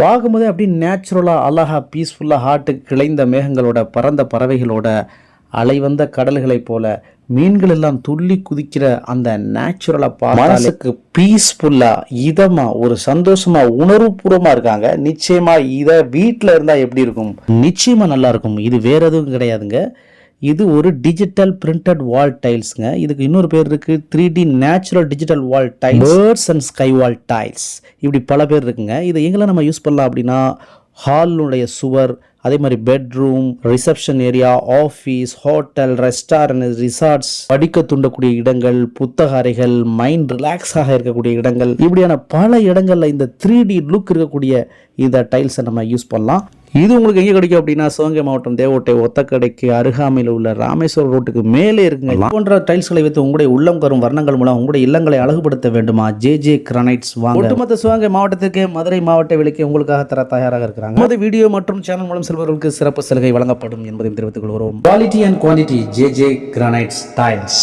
பார்க்கும்போதே அப்படி நேச்சுரலாக அழகா பீஸ்ஃபுல்லாக ஹார்ட்டுக்கு கிளைந்த மேகங்களோட பறந்த பறவைகளோட அலை வந்த கடல்களைப் போல மீன்கள் எல்லாம் துள்ளி குதிக்கிற அந்த நேச்சுரலாக மனசுக்கு பீஸ்ஃபுல்லாக இதமாக ஒரு சந்தோஷமாக உணர்வுபூர்வமாக இருக்காங்க. நிச்சயமாக இதை வீட்டில் இருந்தால் எப்படி இருக்கும்? நிச்சயமாக நல்லா இருக்கும். இது வேற எதுவும் கிடையாதுங்க. இது ஒரு டிஜிட்டல் பிரிண்டட் வால் டைல்ஸ்ங்க இதுக்கு இன்னொரு பேர் இருக்கு three D natural digital wall tiles birds and sky wall tiles இப்படி பல பேர் இருக்குங்க. இதை எங்கெல்லாம் நம்ம யூஸ் பண்ணலாம் அப்படின்னா ஹாலுடைய சுவர் அதே மாதிரி bedroom reception area office hotel restaurant resorts படிக்க தூண்டக்கூடிய இடங்கள் புத்தக அறைகள் மைண்ட் ரிலாக்ஸாக இருக்கக்கூடிய இடங்கள் இப்படியான பல இடங்களில் இந்த த்ரீ டி லுக் இருக்கக்கூடிய இந்த டைல்ஸை நம்ம யூஸ் பண்ணலாம். இது உங்களுக்கு எங்கே கிடைக்கும் அப்படின்னா சிவகங்கை மாவட்டம் தேவோட்டை ஒத்தக்கடைக்கு அருகாமையில் உள்ள ராமேஸ்வரம் ரோட்டுக்கு மேலே இருக்குங்க. போன்ற டைல்ஸ்களை வைத்து உங்களுடைய உள்ளம் கரும் வர்ணங்கள் மூலம் உங்களுடைய இல்லங்களை அழகுபடுத்த வேண்டுமா? ஜே ஜே கிரானைட்ஸ் வாங்க. ஒட்டுமொத்த சிவகங்கை மாவட்டத்திற்கு மதுரை மாவட்ட விலைக்கு உங்களுக்காக தர தயாராக இருக்கிறாங்க. நமது வீடியோ மற்றும் சேனல் மூலம் செல்பவர்களுக்கு சிறப்பு சலுகை வழங்கப்படும் என்பதையும் தெரிவித்துக் கொள்கிறோம். Quality and quantity J J granites tiles